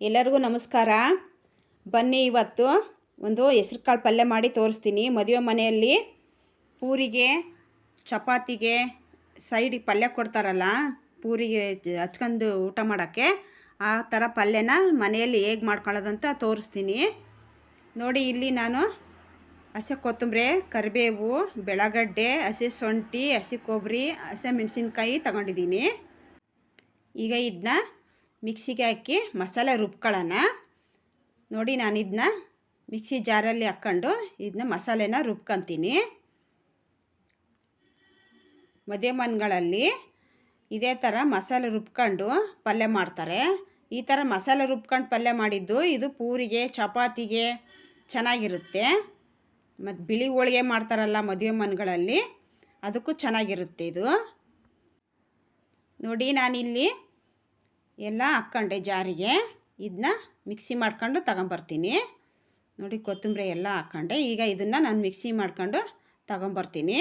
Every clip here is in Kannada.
ಎಲ್ಲರಿಗೂ ನಮಸ್ಕಾರ. ಬನ್ನಿ ಇವತ್ತು ಒಂದು ಹೆಸ್ರು ಕಾಳು ಪಲ್ಯ ಮಾಡಿ ತೋರಿಸ್ತೀನಿ. ಮದುವೆ ಮನೆಯಲ್ಲಿ ಪೂರಿಗೆ, ಚಪಾತಿಗೆ ಸೈಡಿಗೆ ಪಲ್ಯ ಕೊಡ್ತಾರಲ್ಲ, ಪೂರಿಗೆ ಹಚ್ಕೊಂಡು ಊಟ ಮಾಡೋಕ್ಕೆ ಆ ಥರ ಪಲ್ಯನ ಮನೆಯಲ್ಲಿ ಹೇಗೆ ಮಾಡ್ಕೊಳ್ಳೋದಂತ ತೋರಿಸ್ತೀನಿ. ನೋಡಿ ಇಲ್ಲಿ ನಾನು ಹಸಿ ಕೊತ್ತಂಬರಿ, ಕರಿಬೇವು, ಬೆಳಗಡ್ಡೆ, ಹಸಿ ಶುಂಠಿ, ಹಸಿ ಕೊಬ್ಬರಿ, ಹಸಿ ಮೆಣಸಿನ್ಕಾಯಿ ತಗೊಂಡಿದ್ದೀನಿ. ಈಗ ಇದನ್ನ ಮಿಕ್ಸಿಗೆ ಹಾಕಿ ಮಸಾಲೆ ರುಬ್ಕೊಳ್ಳೋಣ. ನೋಡಿ ನಾನು ಇದನ್ನ ಮಿಕ್ಸಿ ಜಾರಲ್ಲಿ ಹಾಕ್ಕೊಂಡು ಇದನ್ನ ಮಸಾಲೆನ ರುಬ್ಕೊತೀನಿ. ಮದುವೆ ಮನೆಗಳಲ್ಲಿ ಇದೇ ಥರ ಮಸಾಲೆ ರುಬ್ಕೊಂಡು ಪಲ್ಯ ಮಾಡ್ತಾರೆ. ಈ ಥರ ಮಸಾಲೆ ರುಬ್ಕೊಂಡು ಪಲ್ಯ ಮಾಡಿದ್ದು ಇದು ಪೂರಿಗೆ, ಚಪಾತಿಗೆ ಚೆನ್ನಾಗಿರುತ್ತೆ. ಮತ್ತು ಬಿಳಿ ಹೋಳಿಗೆ ಮಾಡ್ತಾರಲ್ಲ ಮದುವೆ ಮನೆಗಳಲ್ಲಿ ಅದಕ್ಕೂ ಚೆನ್ನಾಗಿರುತ್ತೆ ಇದು. ನೋಡಿ ನಾನಿಲ್ಲಿ ಎಲ್ಲ ಹಾಕ್ಕೊಂಡೆ ಜಾರಿಗೆ. ಇದನ್ನ ಮಿಕ್ಸಿ ಮಾಡ್ಕೊಂಡು ತಗೊಂಬರ್ತೀನಿ. ನೋಡಿ ಕೊತ್ತಂಬರಿ ಎಲ್ಲ ಹಾಕ್ಕೊಂಡೆ. ಈಗ ಇದನ್ನು ನಾನು ಮಿಕ್ಸಿ ಮಾಡ್ಕೊಂಡು ತಗೊಂಬರ್ತೀನಿ.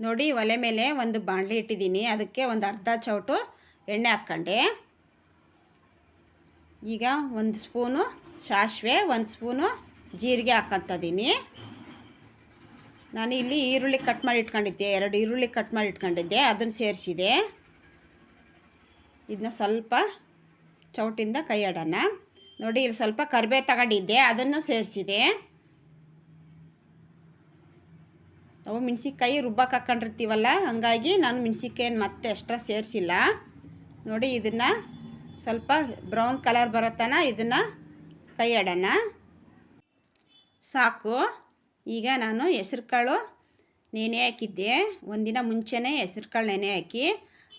ನೋಡಿ ಒಲೆ ಮೇಲೆ ಒಂದು ಬಾಣಲಿ ಇಟ್ಟಿದ್ದೀನಿ. ಅದಕ್ಕೆ ಒಂದು ಅರ್ಧ ಚೌಟು ಎಣ್ಣೆ ಹಾಕ್ಕೊಂಡೆ. ಈಗ ಒಂದು ಸ್ಪೂನು ಸಾಸಿವೆ, ಒಂದು ಸ್ಪೂನು ಜೀರಿಗೆ ಹಾಕ್ಕೊಂತದೀನಿ. ನಾನು ಇಲ್ಲಿ ಈರುಳ್ಳಿ ಕಟ್ ಮಾಡಿ ಇಟ್ಕೊಂಡಿದ್ದೆ. ಎರಡು ಈರುಳ್ಳಿ ಕಟ್ ಮಾಡಿ ಇಟ್ಕೊಂಡಿದ್ದೆ. ಅದನ್ನು ಸೇರಿಸಿದೆ. ಇದನ್ನ ಸ್ವಲ್ಪ ಚೌಟಿಂದ ಕೈ ನೋಡಿ, ಇಲ್ಲಿ ಸ್ವಲ್ಪ ಕರ್ಬೆ ತಗೊಂಡಿದ್ದೆ, ಅದನ್ನು ಸೇರಿಸಿದೆ. ನಾವು ಮೆಣ್ಸಿಕಾಯಿ ರುಬ್ಬಕ್ಕೆ ಹಾಕ್ಕೊಂಡಿರ್ತೀವಲ್ಲ ಹಾಗಾಗಿ ನಾನು ಮೆಣ್ಸಿನ್ಕಾಯಿನ ಮತ್ತೆ ಎಕ್ಸ್ಟ್ರಾ ಸೇರಿಸಿಲ್ಲ. ನೋಡಿ, ಇದನ್ನು ಸ್ವಲ್ಪ ಬ್ರೌನ್ ಕಲರ್ ಬರೋತನ ಇದನ್ನು ಕೈ ಸಾಕು. ಈಗ ನಾನು ಹೆಸ್ರು ಕಾಳು ನೆನೆ ಹಾಕಿದ್ದೆ. ಒಂದಿನ ಮುಂಚೆನೇ ಹೆಸ್ರು ಕಾಳು ನೆನೆ ಹಾಕಿ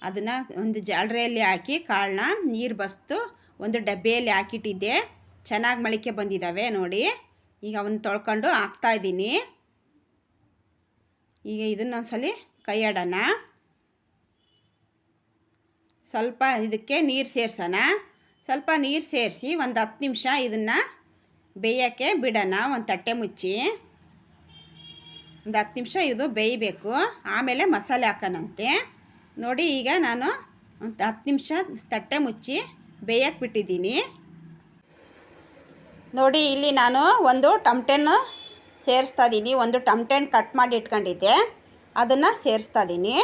ಅದನ್ನು ಒಂದು ಜಾಲರಿಯಲ್ಲಿ ಹಾಕಿ ಕಾಳನ್ನ ನೀರು ಬಸ್ತು ಒಂದು ಡಬ್ಬೆಯಲ್ಲಿ ಹಾಕಿಟ್ಟಿದ್ದೆ. ಚೆನ್ನಾಗಿ ಮಳಿಕೆ ಬಂದಿದ್ದಾವೆ ನೋಡಿ. ಈಗ ಅವನ್ನ ತೊಳ್ಕೊಂಡು ಹಾಕ್ತಾಯಿದ್ದೀನಿ ಈಗ ಇದನ್ನು ಒಂದ್ಸಲ ಕೈ ಆಡೋಣ ಸ್ವಲ್ಪ ಇದಕ್ಕೆ ನೀರು ಸೇರಿಸೋಣ. ಸ್ವಲ್ಪ ನೀರು ಸೇರಿಸಿ ಒಂದು ಹತ್ತು ನಿಮಿಷ ಇದನ್ನು ಬೇಯೋಕ್ಕೆ ಬಿಡೋಣ, ಒಂದು ತಟ್ಟೆ ಮುಚ್ಚಿ. ಒಂದು ಹತ್ತು ನಿಮಿಷ ಇದು ಬೇಯಬೇಕು. ಆಮೇಲೆ ಮಸಾಲೆ ಹಾಕೋಣಂತೆ. ನೋಡಿ ಈಗ ನಾನು ಒಂದು ಹತ್ತು ನಿಮಿಷ ತಟ್ಟೆ ಮುಚ್ಚಿ ಬೇಯಕ್ಕೆ ಬಿಟ್ಟಿದ್ದೀನಿ. ನೋಡಿ ಇಲ್ಲಿ ನಾನು ಒಂದು ಟಮ್ಟೆನ್ನು ಸೇರಿಸ್ತಾ ಇದ್ದೀನಿ. ಒಂದು ಟಮ್ಟೆನ್ ಕಟ್ ಮಾಡಿ ಇಟ್ಕೊಂಡಿದ್ದೆ. ಅದನ್ನು ಸೇರಿಸ್ತಾ ಇದ್ದೀನಿ.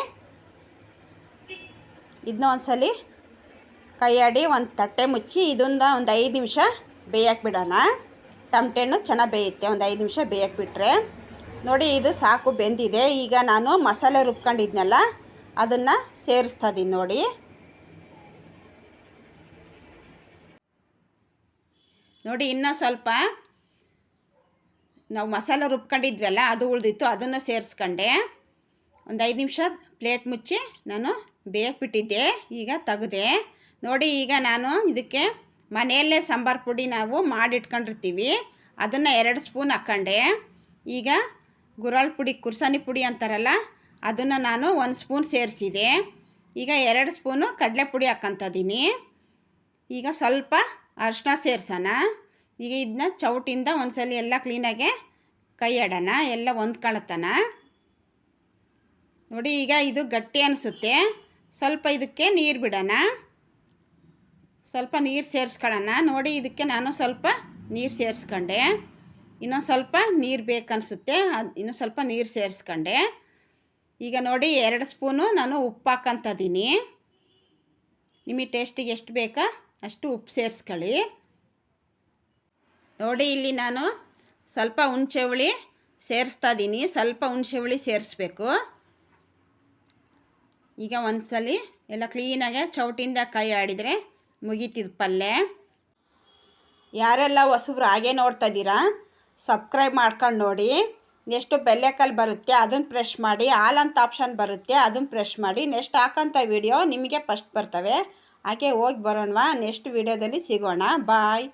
ಇದನ್ನ ಒಂದ್ಸಲಿ ಕೈಯಾಡಿ ಒಂದು ತಟ್ಟೆ ಮುಚ್ಚಿ ಇದನ್ನ ಒಂದು ಐದು ನಿಮಿಷ ಬೇಯಕ್ಕೆ ಬಿಡೋಣ. ಟಮ್ಟೆಣ್ಣು ಚೆನ್ನಾಗಿ ಬೇಯುತ್ತೆ. ಒಂದು ಐದು ನಿಮಿಷ ಬೇಯಕ್ಕೆ ಬಿಟ್ಟರೆ ನೋಡಿ ಇದು ಸಾಕು ಬೆಂದಿದೆ. ಈಗ ನಾನು ಮಸಾಲೆ ರುಬ್ಕೊಂಡಿದ್ನಲ್ಲ ಅದನ್ನು ಸೇರಿಸ್ತಾ ಇದ್ದೀನಿ ನೋಡಿ. ನೋಡಿ, ಇನ್ನೂ ಸ್ವಲ್ಪ ನಾವು ಮಸಾಲೆ ರುಬ್ಕೊಂಡಿದ್ವಲ್ಲ, ಅದು ಉಳಿದಿತ್ತು, ಅದನ್ನು ಸೇರಿಸ್ಕೊಂಡೆ. ಒಂದು ಐದು ನಿಮಿಷ ಪ್ಲೇಟ್ ಮುಚ್ಚಿ ನಾನು ಬೇಯಕ್ಬಿಟ್ಟಿದ್ದೆ ಈಗ ತೆಗೆದೆ. ನೋಡಿ, ಈಗ ನಾನು ಇದಕ್ಕೆ ಮನೆಯಲ್ಲೇ ಸಾಂಬಾರು ಪುಡಿ ನಾವು ಮಾಡಿಟ್ಕೊಂಡಿರ್ತೀವಿ, ಅದನ್ನು ಎರಡು ಸ್ಪೂನ್ ಹಾಕ್ಕೊಂಡೆ ಈಗ ಗುರಾಳ್ ಪುಡಿ, ಕುರ್ಸಾನಿ ಪುಡಿ ಅಂತಾರಲ್ಲ ಅದನ್ನು ನಾನು ಒಂದು ಸ್ಪೂನ್ ಸೇರಿಸಿದೆ. ಈಗ ಎರಡು ಸ್ಪೂನು ಕಡಲೆ ಪುಡಿ ಹಾಕ್ಕೊಂತದೀನಿ ಈಗ ಸ್ವಲ್ಪ ಅರಿಶಿನ ಸೇರಿಸೋಣ. ಈಗ ಇದನ್ನ ಚೌಟಿಂದ ಒಂದ್ಸಲ ಎಲ್ಲ ಕ್ಲೀನಾಗೆ ಕೈ ಆಡೋಣ, ಎಲ್ಲ ಹೊಂದ್ಕೊಳತನ ನೋಡಿ, ಈಗ ಇದು ಗಟ್ಟಿ ಅನಿಸುತ್ತೆ. ಸ್ವಲ್ಪ ಇದಕ್ಕೆ ನೀರು ಬಿಡೋಣ. ಸ್ವಲ್ಪ ನೀರು ಸೇರಿಸ್ಕೊಳ್ಳೋಣ. ನೋಡಿ, ಇದಕ್ಕೆ ನಾನು ಸ್ವಲ್ಪ ನೀರು ಸೇರಿಸ್ಕೊಂಡೆ. ಇನ್ನೊಂದು ಸ್ವಲ್ಪ ನೀರು ಬೇಕನ್ಸುತ್ತೆ. ಅದು ಇನ್ನೂ ಸ್ವಲ್ಪ ನೀರು ಸೇರಿಸ್ಕೊಂಡೆ. ಈಗ ನೋಡಿ ಎರಡು ಸ್ಪೂನು ನಾನು ಉಪ್ಪು ಹಾಕಂತದ್ದೀನಿ ನಿಮಗೆ ಟೇಸ್ಟಿಗೆ ಎಷ್ಟು ಬೇಕಾ ಅಷ್ಟು ಉಪ್ಪು ಸೇರಿಸ್ಕೊಳ್ಳಿ. ನೋಡಿ ಇಲ್ಲಿ ನಾನು ಸ್ವಲ್ಪ ಹುಣಸೆ ಹುಳಿ ಸೇರಿಸ್ತಾ ಇದ್ದೀನಿ ಸ್ವಲ್ಪ ಹುಣಸೆ ಹುಳಿ ಸೇರಿಸ್ಬೇಕು. ಈಗ ಒಂದ್ಸಲಿ ಎಲ್ಲ ಕ್ಲೀನಾಗೆ ಚೌಟಿಂದ ಕೈ ಆಡಿದರೆ ಮುಗೀತಿದ್ದು ಪಲ್ಯ ಯಾರೆಲ್ಲ ಹೊಸಬ್ರು ಹಾಗೆ ನೋಡ್ತಾ ಇದ್ದೀರಾ, ಸಬ್ಸ್ಕ್ರೈಬ್ ಮಾಡ್ಕೊಂಡು ನೋಡಿ. ನೆಕ್ಸ್ಟು ಬೆಲ್ಲೆಕಲ್ ಬರುತ್ತೆ, ಅದನ್ನು ಪ್ರೆಶ್ ಮಾಡಿ ಆಲ್ ಅಂತ ಆಪ್ಷನ್ ಬರುತ್ತೆ, ಅದನ್ನು ಪ್ರೆಶ್ ಮಾಡಿ, ನೆಕ್ಸ್ಟ್ ಹಾಕೋಂಥ ವಿಡಿಯೋ ನಿಮಗೆ ಫಸ್ಟ್ ಬರ್ತವೆ. ಹಾಗೆ ಹೋಗಿ ಬರೋಣವಾ ನೆಕ್ಸ್ಟ್ ವಿಡಿಯೋದಲ್ಲಿ ಸಿಗೋಣ. ಬಾಯ್